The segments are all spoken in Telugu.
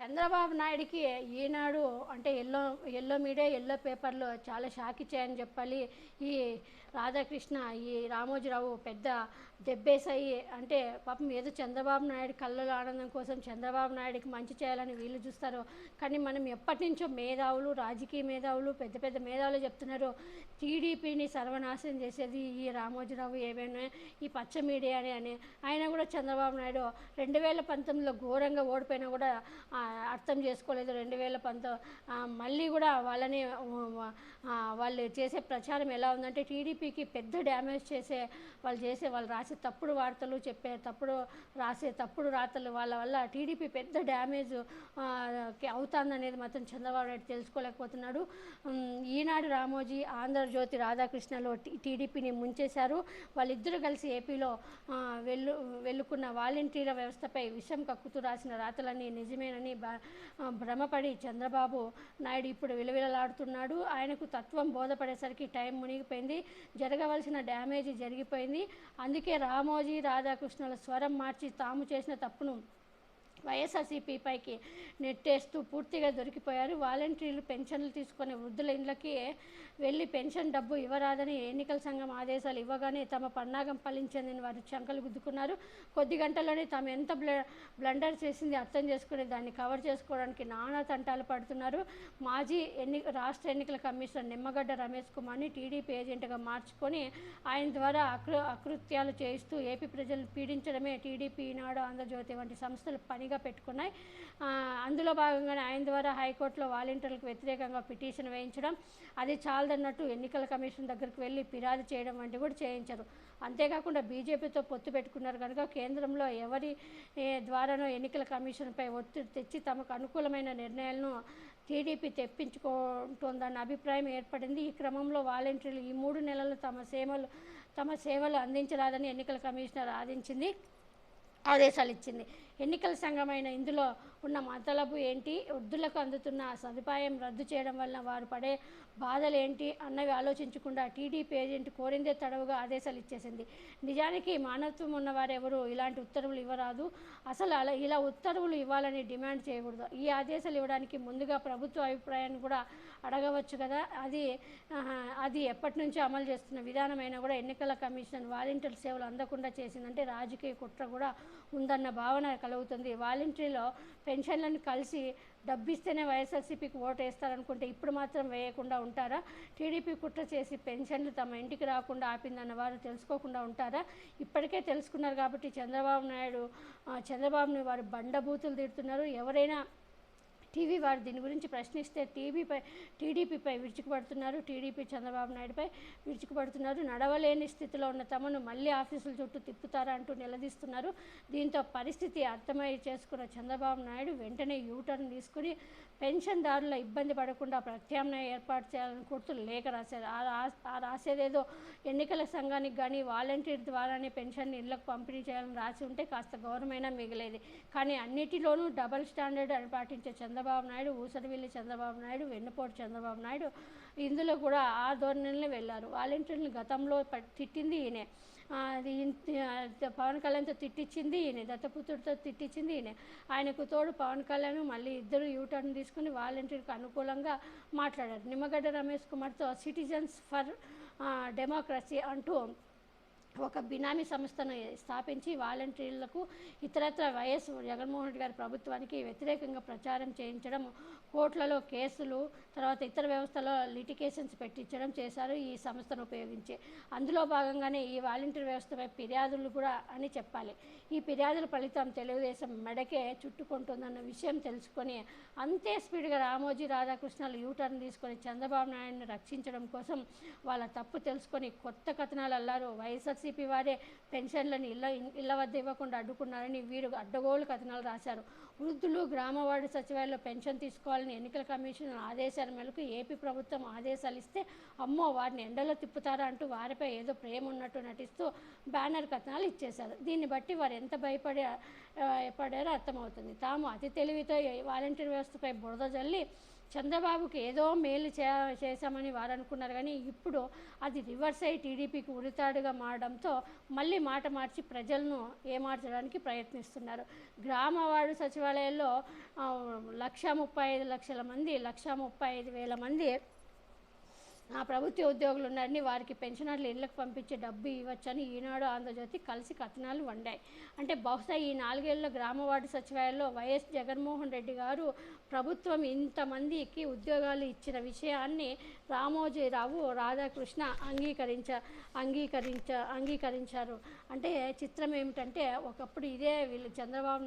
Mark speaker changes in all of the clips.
Speaker 1: చంద్రబాబు నాయుడికి ఈనాడు అంటే ఎల్లో ఎల్లో మీడియా ఎల్లో పేపర్లో చాలా షాక్ ఇచ్చాయని చెప్పాలి. ఈ రాధాకృష్ణ ఈ రామోజీరావు పెద్ద దెబ్బేసాయి అంటే పాపం ఏదో చంద్రబాబు నాయుడు కళ్ళలో ఆనందం కోసం చంద్రబాబు నాయుడికి మంచి చేయాలని వీళ్ళు చూస్తారు. కానీ మనం ఎప్పటి నుంచో మేధావులు రాజకీయ మేధావులు పెద్ద పెద్ద మేధావులు చెప్తున్నారు. టీడీపీని సర్వనాశనం చేసేది ఈ రామోజీరావు ఏమైనా ఈ పచ్చ మీడియానే అని. ఆయన కూడా చంద్రబాబు నాయుడు రెండు వేల పంతొమ్మిదిలో ఘోరంగా ఓడిపోయినా కూడా అర్థం చేసుకోలేదు. రెండు వేల పంతొ మళ్ళీ కూడా వాళ్ళని వాళ్ళు చేసే ప్రచారం ఎలా ఉందంటే టీడీపీకి పెద్ద డ్యామేజ్ చేసే వాళ్ళు చేసే వాళ్ళు రాసే తప్పుడు వార్తలు చెప్పే తప్పుడు రాసే తప్పుడు రాతలు వాళ్ళ వల్ల టీడీపీ పెద్ద డ్యామేజ్ అవుతుందనేది మాత్రం చంద్రబాబు నాయుడు తెలుసుకోలేకపోతున్నాడు. ఈనాడు రామోజీ ఆంధ్రజ్యోతి రాధాకృష్ణలో టీడీపీని ముంచేశారు. వాళ్ళిద్దరూ కలిసి ఏపీలో వెళ్ళు వెళ్ళుకున్న వాలంటీర్ల వ్యవస్థపై విషం కక్కుతూ రాసిన రాతలన్నీ నిజమేనని భ్రమపడి చంద్రబాబు నాయుడు ఇప్పుడు విలవిలలాడుతున్నాడు. ఆయనకు తత్వం బోధపడేసరికి టైం మునిగిపోయింది. జరగవలసిన డ్యామేజ్ జరిగిపోయింది. అందుకే రామోజీ రాధాకృష్ణుల స్వరం మార్చి తాము చేసిన తప్పును వైఎస్ఆర్సీపీపైకి నెట్టేస్తూ పూర్తిగా దొరికిపోయారు. వాలంటీర్లు పెన్షన్లు తీసుకునే వృద్ధుల ఇండ్లకి వెళ్ళి పెన్షన్ డబ్బు ఇవ్వరాదని ఎన్నికల సంఘం ఆదేశాలు ఇవ్వగానే తమ పన్నాగం ఫలించిందని వారు చంకలు గుద్దుకున్నారు. కొద్ది గంటల్లోనే తాము ఎంత బ్ల బ్లండర్ చేసింది అర్థం చేసుకుని దాన్ని కవర్ చేసుకోవడానికి నానా తంటాలు పడుతున్నారు. మాజీ ఎన్ని రాష్ట్ర ఎన్నికల కమిషనర్ నిమ్మగడ్డ రమేష్ కుమార్ని టీడీపీ ఏజెంట్గా మార్చుకొని ఆయన ద్వారా అకృ అకృత్యాలు చేయిస్తూ ఏపీ ప్రజలను పీడించడమే టీడీపీ ఈనాడు ఆంధ్రజ్యోతి వంటి సంస్థలు పని పనిగా పెట్టుకున్నాయి. అందులో భాగంగానే ఆయన ద్వారా హైకోర్టులో వాలంటీర్లకు వ్యతిరేకంగా పిటిషన్ వేయించడం అది చాలదన్నట్టు ఎన్నికల కమిషన్ దగ్గరికి వెళ్ళి ఫిర్యాదు చేయడం వంటివి కూడా చేయించారు. అంతేకాకుండా బీజేపీతో పొత్తు పెట్టుకున్నారు కనుక కేంద్రంలో ఎవరి ద్వారానో ఎన్నికల కమిషన్పై ఒత్తిడి తెచ్చి తమకు అనుకూలమైన నిర్ణయాలను టీడీపీ తెప్పించుకుంటుందన్న అభిప్రాయం ఏర్పడింది. ఈ క్రమంలో వాలంటీర్లు ఈ మూడు నెలలు తమ సేవలు తమ సేవలు అందించరాదని ఎన్నికల కమిషనర్ ఆదించింది ఆదేశాలు ఇచ్చింది. ఎన్నికల సంఘమైన ఇందులో ఉన్న మతలబు ఏంటి? వృద్ధులకు అందుతున్న సదుపాయం రద్దు చేయడం వల్ల వారు పడే బాధలు ఏంటి? అన్నవి ఆలోచించకుండా టీడీపీ ఏజెంట్ కోరిందే తడవుగా ఆదేశాలు ఇచ్చేసింది. నిజానికి మానవత్వం ఉన్నవారు ఇలాంటి ఉత్తర్వులు ఇవ్వరాదు. అసలు అలా ఇలా ఉత్తర్వులు ఇవ్వాలని డిమాండ్ చేయకూడదు. ఈ ఆదేశాలు ఇవ్వడానికి ముందుగా ప్రభుత్వ అభిప్రాయాన్ని కూడా అడగవచ్చు కదా? అది అది ఎప్పటి నుంచో అమలు చేస్తున్న విధానమైనా కూడా ఎన్నికల కమిషన్ వాలంటీర్ సేవలు అందకుండా చేసిందంటే రాజకీయ కుట్ర కూడా ఉందన్న భావన కలుగుతుంది వాలంటరీలో పెన్షన్లను కలిసి డబ్బిస్తేనే వైఎస్ఆర్సీపీకి ఓటు వేస్తారనుకుంటే ఇప్పుడు మాత్రం వేయకుండా ఉంటారా? టీడీపీ కుట్ర చేసి పెన్షన్లు తమ ఇంటికి రాకుండా ఆపిందన్న వారు తెలుసుకోకుండా ఉంటారా? ఇప్పటికే తెలుసుకున్నారు కాబట్టి చంద్రబాబు నాయుడు చంద్రబాబుని వారు బండబూతులు తిడుతున్నారు. ఎవరైనా టీవీ వారు దీని గురించి ప్రశ్నిస్తే టీవీపై టీడీపీపై విరుచుకుపడుతున్నారు. టీడీపీ చంద్రబాబు నాయుడుపై విరుచుకుపడుతున్నారు. నడవలేని స్థితిలో ఉన్న తమను మళ్ళీ ఆఫీసుల చుట్టూ తిప్పుతారా అంటూ నిలదీస్తున్నారు. దీంతో పరిస్థితి అర్థమై చేసుకున్న చంద్రబాబు నాయుడు వెంటనే యూటర్న్ తీసుకుని పెన్షన్దారుల ఇబ్బంది పడకుండా ప్రత్యామ్నాయ ఏర్పాటు చేయాలని కోరుతూ లేఖ రాశారు. ఆ రాసేదేదో ఎన్నికల సంఘానికి కానీ వాలంటీర్ ద్వారానే పెన్షన్ ఇళ్ళకు పంపిణీ చేయాలని రాసి ఉంటే కాస్త గౌరవమైనా మిగిలేది. కానీ అన్నిటిలోనూ డబల్ స్టాండర్డ్ అని పాటించే చంద్రబాబు నాయుడు ఊసరివిల్లి చంద్రబాబు నాయుడు వెన్నుపోటు చంద్రబాబు నాయుడు ఇందులో కూడా ఆ ధోరణిలో వెళ్ళారు. వాలంటీర్లు గతంలో ప- తిట్టింది ఈయనే. అది పవన్ కళ్యాణ్తో తిట్టించింది ఈయన దత్తపుత్రుడితో తిట్టించింది ఈయన. ఆయనకు తోడు పవన్ కళ్యాణ్ మళ్ళీ ఇద్దరు యూటర్న్ తీసుకుని వాలంటీర్కి అనుకూలంగా మాట్లాడారు. నిమ్మగడ్డ రమేష్ కుమార్తో సిటిజన్స్ ఫర్ డెమోక్రసీ అంటూ ఒక బినామీ సంస్థను స్థాపించి వాలంటీర్లకు ఇతరత్ర వైఎస్ జగన్మోహన్ రెడ్డి గారి ప్రభుత్వానికి వ్యతిరేకంగా ప్రచారం చేయించడం కోర్టులలో కేసులు తర్వాత ఇతర వ్యవస్థలో లిటికేషన్స్ పెట్టించడం చేశారు ఈ సంస్థను ఉపయోగించి. అందులో భాగంగానే ఈ వాలంటీర్ వ్యవస్థపై ఫిర్యాదులు కూడా అని చెప్పాలి. ఈ ఫిర్యాదుల ఫలితం తెలుగుదేశం మెడకే చుట్టుకుంటుందన్న విషయం తెలుసుకొని అంతే స్పీడ్గా రామోజీ రాధాకృష్ణలు యూటర్న్ తీసుకొని చంద్రబాబు నాయుడిని రక్షించడం కోసం వాళ్ళ తప్పు తెలుసుకొని కొత్త కథనాలు అల్లారు వైఎస్ఆర్సీపీ వారే పెన్షన్లను ఇళ్ళ ఇళ్ళ వద్ద ఇవ్వకుండా అడ్డుకున్నారని వీరు అడ్డగోలు కథనాలు రాశారు. వృద్ధులు గ్రామవార్డు సచివాలయంలో పెన్షన్ తీసుకోవాలని ఎన్నికల కమిషన్ ఆదేశాల మేరకు ఏపీ ప్రభుత్వం ఆదేశాలు ఇస్తే అమ్మో వారిని ఎండలో తిప్పుతారా అంటూ వారిపై ఏదో ప్రేమ ఉన్నట్టు నటిస్తూ బ్యానర్ కథనాలు ఇచ్చేశారు. దీన్ని బట్టి వారు ఎంత భయపడే పడారో అర్థమవుతుంది. తాము అతి తెలివితో వాలంటీర్ వ్యవస్థపై బురద జల్లి చంద్రబాబుకి ఏదో మేలు చే చేశామని వారు అనుకున్నారు. కానీ ఇప్పుడు అది రివర్స్ అయ్యి టీడీపీకి ఉరితాడుగా మారడంతో మళ్ళీ మాట మార్చి ప్రజలను ఏమార్చడానికి ప్రయత్నిస్తున్నారు. గ్రామవాడు సచివాలయాల్లో లక్ష ముప్పై ఐదు లక్షల మంది లక్ష ముప్పై ఐదు వేల మంది ప్రభుత్వ ఉద్యోగులు ఉన్నారని వారికి పెన్షనర్లు ఇళ్ళకు పంపించే డబ్బు ఇవ్వచ్చని ఈనాడు ఆంధ్రజ్యోతి కలిసి కథనాలు వండాయి. అంటే బహుశా ఈ నాలుగేళ్ళ గ్రామ వార్డు సచివాలయంలో వైఎస్ జగన్మోహన్ రెడ్డి గారు ప్రభుత్వం ఇంతమందికి ఉద్యోగాలు ఇచ్చిన విషయాన్ని రామోజీరావు రాధాకృష్ణ అంగీకరించ అంగీకరించ అంగీకరించారు. అంటే చిత్రం ఏమిటంటే ఒకప్పుడు ఇదే వీళ్ళు చంద్రబాబు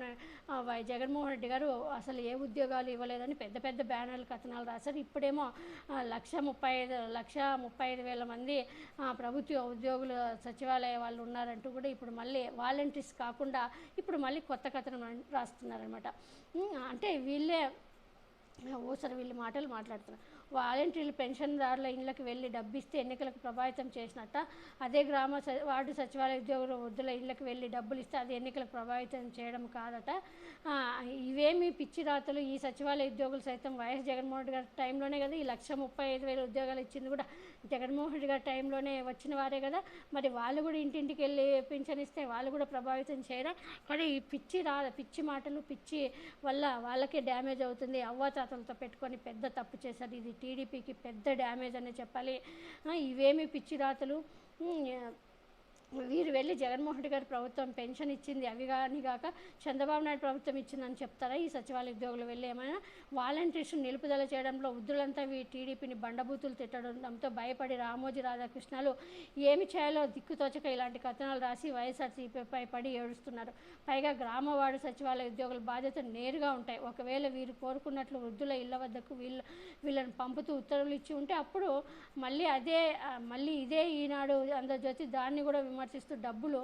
Speaker 1: వై- జగన్మోహన్ రెడ్డి గారు అసలు ఏ ఉద్యోగాలు ఇవ్వలేదని పెద్ద పెద్ద బ్యానర్లు కథనాలు రాశారు. ఇప్పుడేమో లక్ష ముప్పై ఐదు లక్ష ముప్పై ఐదు వేల మంది ప్రభుత్వ ఉద్యోగులు సచివాలయ వాళ్ళు ఉన్నారంటూ కూడా ఇప్పుడు మళ్ళీ వాలంటీర్స్ కాకుండా ఇప్పుడు మళ్ళీ కొత్త కథనం రాస్తున్నారనమాట అంటే వీళ్ళే ఓసారి వీళ్ళు మాటలు మాట్లాడుతున్నారు. వాలంటీర్లు పెన్షన్దారుల ఇళ్ళకి వెళ్ళి డబ్బిస్తే ఎన్నికలకు ప్రభావితం చేసినట్ట. అదే గ్రామ స- వార్డు సచివాలయ ఉద్యోగుల వృద్ధుల ఇళ్ళకి వెళ్ళి డబ్బులు ఇస్తే అది ఎన్నికలకు ప్రభావితం చేయడం కాదట. ఇవేమి పిచ్చి రాతలు. ఈ సచివాలయ ఉద్యోగులు సైతం వైఎస్ జగన్మోహన్ రెడ్డి గారి టైంలోనే కదా ఈ లక్ష ముప్పై ఐదు వేల ఉద్యోగాలు ఇచ్చింది కూడా. జగన్మోహన్ రెడ్డి గారి టైంలోనే వచ్చిన వారే కదా. మరి వాళ్ళు కూడా ఇంటింటికి వెళ్ళి పింఛన్ ఇస్తే వాళ్ళు కూడా ప్రభావితం చేయరా కానీ ఈ పిచ్చి రా పిచ్చి మాటలు పిచ్చి వల్ల వాళ్ళకే డ్యామేజ్ అవుతుంది. అవ్వాతాతలతో పెట్టుకొని పెద్ద తప్పు చేశారు. ఇది టీడీపీకి పెద్ద డ్యామేజ్ అనే చెప్పాలి. ఇవేమి పిచ్చి రాతలు? వీరు వెళ్ళి జగన్మోహన్ రెడ్డి గారి ప్రభుత్వం పెన్షన్ ఇచ్చింది. అవి కానీ కాక చంద్రబాబు నాయుడు ప్రభుత్వం ఇచ్చిందని చెప్తారా? ఈ సచివాలయ ఉద్యోగులు వెళ్ళి ఏమైనా వాలంటీర్స్ నిలుపుదల చేయడంలో వృద్ధులంతా వీ టీడీపీని బండబూతులు తిట్టడంతో భయపడి రామోజీ రాధాకృష్ణలు ఏమి చేయాలో దిక్కుతోచక ఇలాంటి కథనాలు రాసి వైఎస్ఆర్సీపీపై పడి ఏడుస్తున్నారు. పైగా గ్రామవాడు సచివాలయ ఉద్యోగుల బాధ్యత నేరుగా ఉంటాయి. ఒకవేళ వీరు కోరుకున్నట్లు వృద్ధుల ఇళ్ళ వద్దకు వీళ్ళ వీళ్ళని పంపుతూ ఉత్తర్వులు ఇచ్చి ఉంటే అప్పుడు మళ్ళీ అదే మళ్ళీ ఇదే ఈనాడు అందరి జ్యోతి దాన్ని కూడా విమర్శిస్తూ డబ్బులు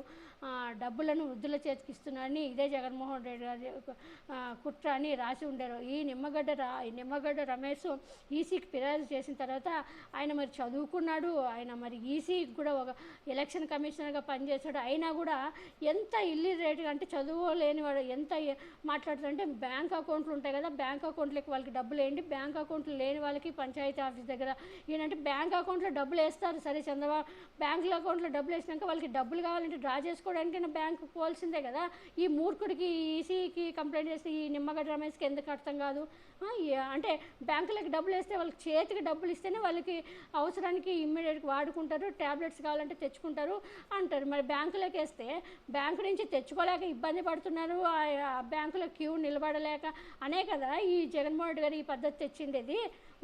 Speaker 1: డబ్బులను వృద్ధుల చేతికి ఇస్తున్నారని ఇదే జగన్మోహన్ రెడ్డి గారి కుట్ర అని రాసి ఉండారు. ఈ నిమ్మగడ్డ రా ఈ నిమ్మగడ్డ రమేష్ ఈసీకి ఫిర్యాదు చేసిన తర్వాత ఆయన మరి చదువుకున్నాడు. ఆయన మరి ఈసీకి కూడా ఒక ఎలక్షన్ కమిషనర్గా పనిచేశాడు. అయినా కూడా ఎంత ఇల్లిరేట్గా అంటే చదువు లేనివాడు ఎంత మాట్లాడుతుంటే బ్యాంక్ అకౌంట్లు ఉంటాయి కదా బ్యాంక్ అకౌంట్లకి వాళ్ళకి డబ్బులు వేయండి. బ్యాంక్ అకౌంట్లు లేని వాళ్ళకి పంచాయతీ ఆఫీస్ దగ్గర ఏంటంటే బ్యాంక్ అకౌంట్లో డబ్బులు వేస్తారు. సరే చంద్రబాబు బ్యాంకుల అకౌంట్లో డబ్బులు వేసినాక వాళ్ళకి డబ్బులు కావాలంటే డ్రా చేసుకోవడానికైనా బ్యాంకు పోవాల్సిందే కదా. ఈ మూర్ఖుడికి ఈసీకి కంప్లైంట్ చేస్తే ఈ నిమ్మగడ్డ రమేష్కి ఎందుకు అర్థం కాదు? అంటే బ్యాంకులకి డబ్బులు వేస్తే వాళ్ళకి చేతికి డబ్బులు ఇస్తేనే వాళ్ళకి అవసరానికి ఇమ్మీడియట్గా వాడుకుంటారు ట్యాబ్లెట్స్ కావాలంటే తెచ్చుకుంటారు అంటారు. మరి బ్యాంకులోకి వేస్తే బ్యాంకు నుంచి తెచ్చుకోలేక ఇబ్బంది పడుతున్నారు ఆ బ్యాంకులో క్యూ నిలబడలేక అనే కదా ఈ జగన్మోహన్ రెడ్డి గారు ఈ పద్ధతి తెచ్చిండేది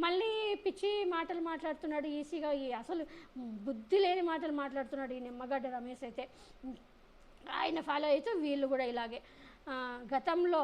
Speaker 1: మళ్ళీ పిచ్చి మాటలు మాట్లాడుతున్నాడు ఈసీగా ఈ అసలు బుద్ధి లేని మాటలు మాట్లాడుతున్నాడు ఈ నిమ్మగడ్డ రమేష్ అయితే. ఆయన ఫాలో అయితే వీళ్ళు కూడా ఇలాగే. గతంలో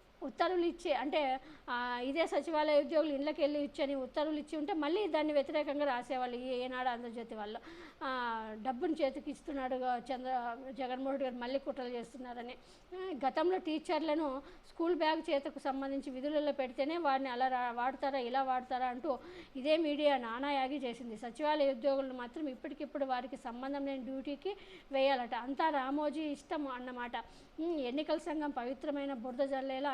Speaker 1: ఉత్తర్వులు ఇచ్చి అంటే ఇదే సచివాలయ ఉద్యోగులు ఇళ్ళకి వెళ్ళి ఇచ్చని ఉత్తర్వులు ఇచ్చి ఉంటే మళ్ళీ దాన్ని వ్యతిరేకంగా రాసేవాళ్ళు ఈ ఏనాడు ఆంధ్రజ్యోతి వాళ్ళు డబ్బును చేతికి ఇస్తున్నాడు చంద్ర జగన్మోహన్ గారు మళ్ళీ కుట్రలు చేస్తున్నారని. గతంలో టీచర్లను స్కూల్ బ్యాగ్ చేతకు సంబంధించి విధులలో పెడితేనే వాడిని అలా రా- వాడతారా ఇలా వాడతారా అంటూ ఇదే మీడియా నానాయాగి చేసింది. సచివాలయ ఉద్యోగులను మాత్రం ఇప్పటికిప్పుడు వారికి సంబంధం లేని డ్యూటీకి వేయాలట. అంతా రామోజీ ఇష్టం అన్నమాట. ఎన్నికల సంఘం పవిత్రమైన బురద జల్లేలా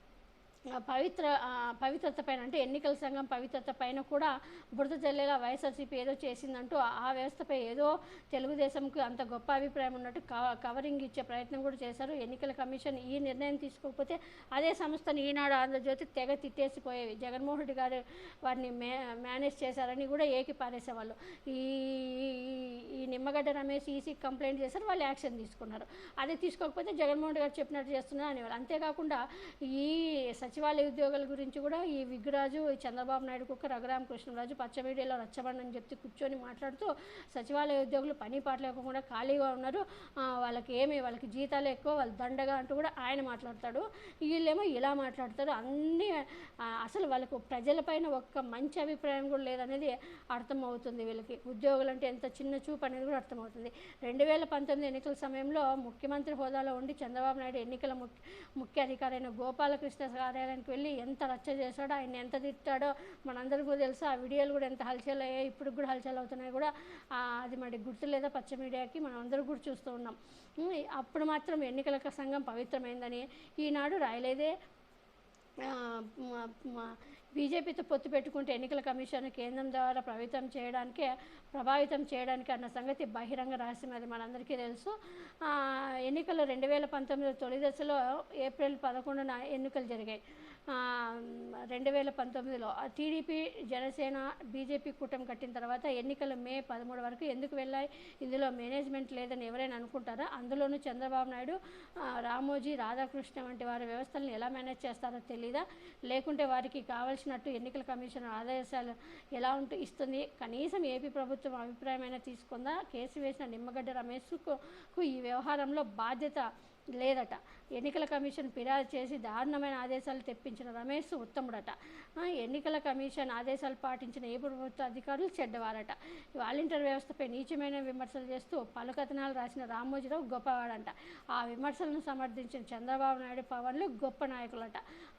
Speaker 1: పవిత్ర పవిత్రత పైన అంటే ఎన్నికల సంఘం పవిత్రత పైన కూడా బురద జల్లేలా వైఎస్ఆర్సీపీ ఏదో చేసిందంటూ ఆ- వ్యవస్థపై ఏదో తెలుగుదేశంకి అంత గొప్ప అభిప్రాయం ఉన్నట్టు క- కవరింగ్ ఇచ్చే ప్రయత్నం కూడా చేశారు. ఎన్నికల కమిషన్ ఈ నిర్ణయం తీసుకోకపోతే అదే సంస్థను ఈనాడు ఆంధ్రజ్యోతి తెగ తిట్టేసిపోయేవి. జగన్మోహన్ రెడ్డి గారు వారిని మే మేనేజ్ చేశారని కూడా ఏకి పారేసేవాళ్ళు. ఈ ఈ- ఈ నిమ్మగడ్డ రమేష్ ఈసీ కంప్లైంట్ చేశారు వాళ్ళు యాక్షన్ తీసుకున్నారు. అదే తీసుకోకపోతే జగన్మోహన్ రెడ్డి గారు చెప్పినట్టు చేస్తున్నారు అనేవాళ్ళు. అంతేకాకుండా ఈ సచివాలయ ఉద్యోగుల గురించి కూడా ఈ విగ్రాజు ఈ చంద్రబాబు నాయుడు కుక్క రఘురామ కృష్ణరాజు పచ్చ మీడియాలో రచ్చబండని చెప్తే కూర్చొని మాట్లాడుతూ సచివాలయ ఉద్యోగులు పని పాట లేకుండా ఖాళీగా ఉన్నారు. వాళ్ళకి ఏమి వాళ్ళకి జీతాలు ఎక్కువ వాళ్ళు దండగా అంటూ కూడా ఆయన మాట్లాడతాడు. వీళ్ళేమో ఇలా మాట్లాడతారు. అన్నీ అసలు వాళ్ళకు ప్రజలపైన ఒక్క మంచి అభిప్రాయం కూడా లేదనేది అర్థమవుతుంది వీళ్ళకి. ఉద్యోగులు అంటే ఎంత చిన్న చూపు అనేది కూడా అర్థమవుతుంది. రెండు వేల పంతొమ్మిది ఎన్నికల సమయంలో ముఖ్యమంత్రి హోదాలో ఉండి చంద్రబాబు నాయుడు ఎన్నికల ముఖ్య ముఖ్య అధికారైన గోపాలకృష్ణ గారు కార్యాలయానికి వెళ్ళి ఎంత రచ్చ చేశాడో ఆయన ఎంత తిట్టాడో మనందరికీ కూడా తెలుసు. ఆ వీడియోలు కూడా ఎంత హల్చల్ అయ్యాయి ఇప్పుడు కూడా హల్చల్ అవుతున్నాయి కూడా. అది మరి గుర్తులేదా పచ్చ మీడియాకి మనం అందరూ కూడా చూస్తూ ఉన్నాం. అప్పుడు మాత్రం ఎన్నికల సంఘం పవిత్రమైందని ఈనాడు రాయలేదే. బీజేపీతో పొత్తు పెట్టుకుంటే ఎన్నికల కమిషన్ కేంద్రం ద్వారా ప్రభావితం చేయడానికి ప్రభావితం చేయడానికి అన్న సంగతి బహిరంగ రహస్యం అది మనందరికీ తెలుసు. ఎన్నికలు రెండు వేల పంతొమ్మిది తొలి దశలో ఏప్రిల్ పదకొండున ఎన్నికలు జరిగాయి. రెండు వేల పంతొమ్మిదిలో టీడీపీ జనసేన బీజేపీ కూటమి కట్టిన తర్వాత ఎన్నికలు మే పదమూడు వరకు ఎందుకు వెళ్ళాయి? ఇందులో మేనేజ్మెంట్ లేదని ఎవరైనా అనుకుంటారా? అందులోనూ చంద్రబాబు నాయుడు రామోజీ రాధాకృష్ణ వంటి వారి వ్యవస్థలను ఎలా మేనేజ్ చేస్తారో తెలీదా? లేకుంటే వారికి కావాల్సినట్టు ఎన్నికల కమిషన్ ఆదేశాలు ఎలా ఉంటూ ఇస్తుంది? కనీసం ఏపీ ప్రభుత్వం అభిప్రాయమైనా తీసుకుందా? కేసు వేసిన నిమ్మగడ్డ రమేష్కు కు ఈ వ్యవహారంలో బాధ్యత లేదట. ఎన్నికల కమిషన్ ఫిర్యాదు చేసి దారుణమైన ఆదేశాలు తెప్పించిన రమేష్ ఉత్తముడట. ఎన్నికల కమిషన్ ఆదేశాలు పాటించిన ఏ ప్రభుత్వ అధికారులు చెడ్డవారట. వాలంటీర్ వ్యవస్థపై నీచమైన విమర్శలు చేస్తూ పలు కథనాలు రాసిన రామోజీరావు గొప్పవాడంట. ఆ విమర్శలను సమర్థించిన చంద్రబాబు నాయుడు పవన్లు గొప్ప నాయకులట.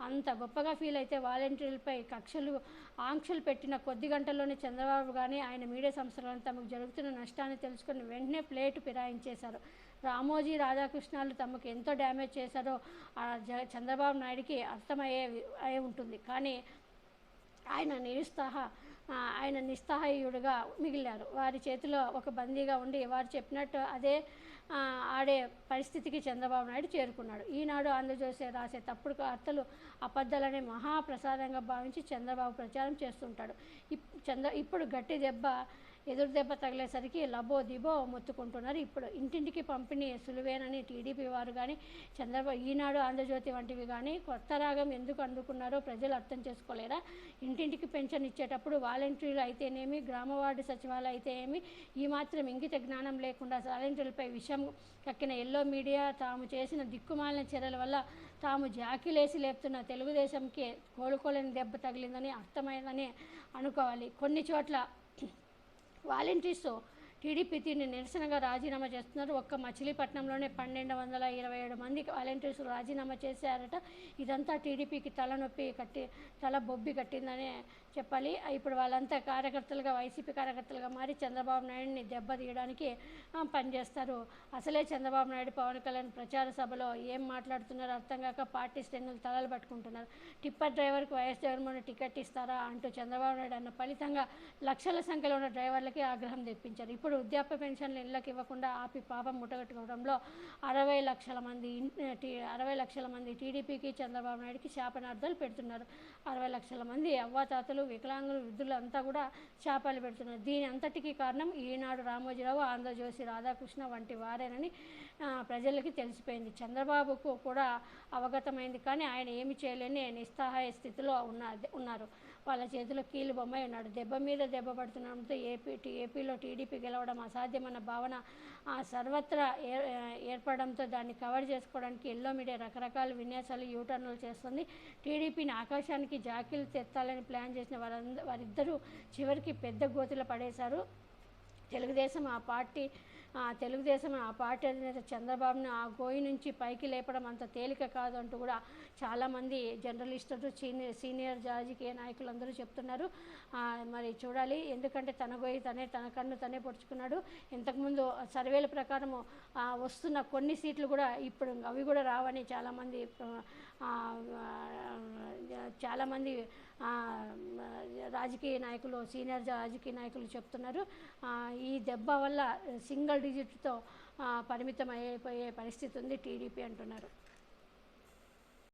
Speaker 1: అంత గొప్పగా ఫీల్ అయితే వాలంటీర్లపై కక్షలు ఆంక్షలు పెట్టిన కొద్ది గంటల్లోనే చంద్రబాబు కానీ ఆయన మీడియా సంస్థలను తమకు జరుగుతున్న నష్టాన్ని తెలుసుకుని వెంటనే ప్లేటు ఫిరాయించేశారు. రామోజీ రాధాకృష్ణాలు తమకు ఎంతో డ్యామేజ్ చేశారో చంద్రబాబు నాయుడికి అర్థమయ్యే అయి ఉంటుంది. కానీ ఆయన నిరుత్సాహ ఆయన నిస్సహాయుడుగా మిగిలారు. వారి చేతిలో ఒక బందీగా ఉండి వారు చెప్పినట్టు అదే ఆడే పరిస్థితికి చంద్రబాబు నాయుడు చేరుకున్నాడు. ఈనాడు ఆంధ్రజ్యోతి రాసే తప్పుడు వార్తలు అబద్ధాలనే మహాప్రసాదంగా భావించి చంద్రబాబు ప్రచారం చేస్తుంటాడు. ఇప్ చంద్ర ఇప్పుడు గట్టి దెబ్బ ఎదురు దెబ్బ తగిలేసరికి లబో దిబో మొత్తుకుంటున్నారు. ఇప్పుడు ఇంటింటికి పంపిణీ సులువేనని టీడీపీ వారు కానీ చంద్రబాబు ఈనాడు ఆంధ్రజ్యోతి వంటివి కానీ కొత్త రాగం ఎందుకు అందుకున్నారో ప్రజలు అర్థం చేసుకోలేరా? ఇంటింటికి పెన్షన్ ఇచ్చేటప్పుడు వాలంటీర్లు అయితేనేమి గ్రామ వార్డు సచివాలయం అయితే ఏమి ఈ మాత్రం ఇంగిత జ్ఞానం లేకుండా వాలంటీర్లపై విషం కక్కిన ఎల్లో మీడియా తాము చేసిన దిక్కుమాలిన చర్యల వల్ల తాము జాకిలేసి లేపుతున్న తెలుగుదేశంకి కోలుకోలేని దెబ్బ తగిలిందని అర్థమైందని అనుకోవాలి. కొన్ని చోట్ల వాలంటీర్స్ టీడీపీ దీన్ని నిరసనగా రాజీనామా చేస్తున్నారు. ఒక్క మచిలీపట్నంలోనే పన్నెండు వందల ఇరవై ఏడు మంది వాలంటీర్స్ రాజీనామా చేశారట. ఇదంతా టీడీపీకి తలనొప్పి కట్టి తల బొబ్బి కట్టిందనే చెప్పాలి. ఇప్పుడు వాళ్ళంతా కార్యకర్తలుగా వైసీపీ కార్యకర్తలుగా మారి చంద్రబాబు నాయుడిని దెబ్బతీయడానికి ఆ, పనిచేస్తారు. అసలే చంద్రబాబు నాయుడు పవన్ కళ్యాణ్ ప్రచార సభలో ఏం మాట్లాడుతున్నారో అర్థం కాక పార్టీ శ్రేణులు తలలు పట్టుకుంటున్నారు. టిప్పర్ డ్రైవర్కి వైఎస్ జగన్మోహన్ టికెట్ ఇస్తారా అంటూ చంద్రబాబు నాయుడు అన్న ఫలితంగా లక్షల సంఖ్యలో ఉన్న డ్రైవర్లకి ఆగ్రహం తెప్పించారు. ఇప్పుడు వృద్ధాప్య పెన్షన్లు ఇళ్ళకి ఇవ్వకుండా ఆపి పాపం ముట్టగట్టుకోవడంలో అరవై లక్షల మంది అరవై లక్షల మంది టీడీపీకి చంద్రబాబు నాయుడుకి శాపనార్థాలు పెడుతున్నారు. అరవై లక్షల మంది అవ్వాతాతలు వికలాంగులు వృద్ధులు అంతా కూడా శాపాలు పెడుతున్నారు. దీని అంతటికీ కారణం ఈనాడు రామోజీరావు ఆంధ్రజ్యోతి రాధాకృష్ణ వంటి వారేనని ప్రజలకి తెలిసిపోయింది. చంద్రబాబుకు కూడా అవగతమైంది కానీ ఆయన ఏమి చేయలేని నిస్సహాయ స్థితిలో ఉన్న ఉన్నారు. వాళ్ళ చేతిలో కీలు బొమ్మై ఉన్నాడు. దెబ్బ మీద దెబ్బ పడుతుండడంతో ఏపీ ఏపీలో టీడీపీ గెలవడం అసాధ్యమన్న భావన సర్వత్రా ఏ- ఏర్పడడంతో దాన్ని కవర్ చేసుకోవడానికి ఎల్లో మీడియా రకరకాల విన్యాసాలు యూటర్న్లు చేస్తుంది. టీడీపీని ఆకాశానికి జాకీలు తెత్తాలని ప్లాన్ చేసిన వారంద వారిద్దరూ చివరికి పెద్ద గోతిలో పడేశారు. తెలుగుదేశం ఆ పార్టీ తెలుగుదేశం ఆ పార్టీ అధినేత చంద్రబాబును ఆ గోయి నుంచి పైకి లేపడం అంత తేలిక కాదు అంటూ కూడా చాలామంది జర్నలిస్టులు సీనియర్ సీనియర్ రాజకీయ నాయకులు అందరూ చెప్తున్నారు మరి చూడాలి ఎందుకంటే తన గోయి తనే తన కన్ను తనే పొడుచుకున్నాడు. ఇంతకుముందు సర్వేల ప్రకారము వస్తున్న కొన్ని సీట్లు కూడా ఇప్పుడు అవి కూడా రావని చాలామంది చాలామంది రాజకీయ నాయకులు సీనియర్ రాజకీయ నాయకులు చెప్తున్నారు. ఈ దెబ్బ వల్ల సింగిల్ డిజిట్తో పరిమితం అయిపోయే పరిస్థితి ఉంది టీడీపీ అంటున్నారు.